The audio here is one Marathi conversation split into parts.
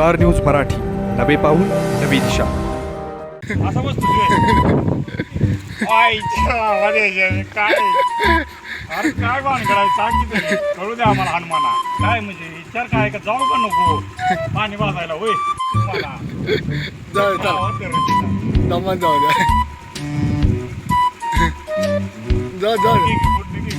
Star news Marathi. नवे पाऊल नवी दिशा. असा काय? अरे काय बाण करायचं सांग की तरी कळू द्या आम्हाला हनुमाना. काय म्हणजे विचार काय का? जाऊ का नको? पाणी वाजायला होय? मला जाऊ चला. दमान जाऊ द्या. जाऊ जाऊ. ठीक आहे, पोट ठीक आहे.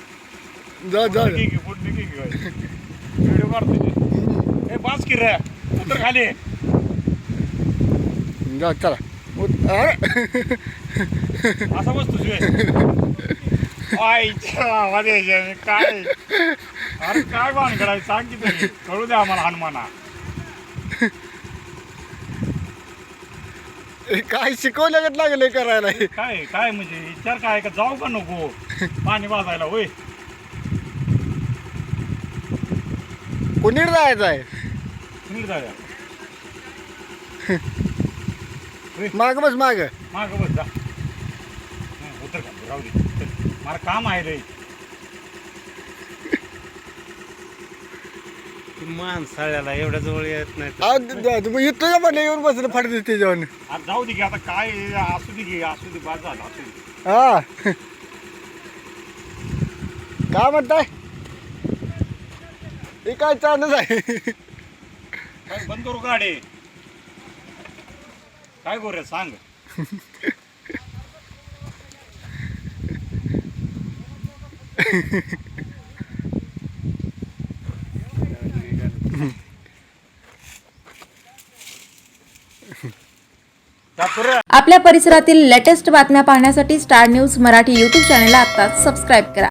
ठीक आहे. व्हिडिओ काढतो. ए बास की रे. उतर खाली. जाऊ चला. असा आईच्या मध्ये काय? अरे काय करायचं सांग की तरी. कळू द्या आम्हाला हनुमाना. काय शिकवलं लागले करायला? हे. काय काय म्हणजे? विचार काय? का जाऊ का नको? पाणी वाजायला होय? कुणीकडे जायचं आहे? सुनील जाऊया? माग बस माग. माग बस जा. हं, उतर खाली राहू दे. चल. मला काम आहे रे. माणसाळ्याला एवढ्या जवळ येत नाही तुम्ही इथं पण येऊन बसलं फाटते त्याच्यावर. आज जाऊ दे की आता काय असू दे की असू दे बाद झालं असू दे. हा. काय म्हणताय? हे काय चालूच आहे? काय बंद करू गाडी. काय करू रे सांग. आपल्या परिसरातील लेटेस्ट बातम्या पाहण्यासाठी स्टार न्यूज मराठी यूट्यूब चॅनलला आत्ताच सबस्क्राईब करा.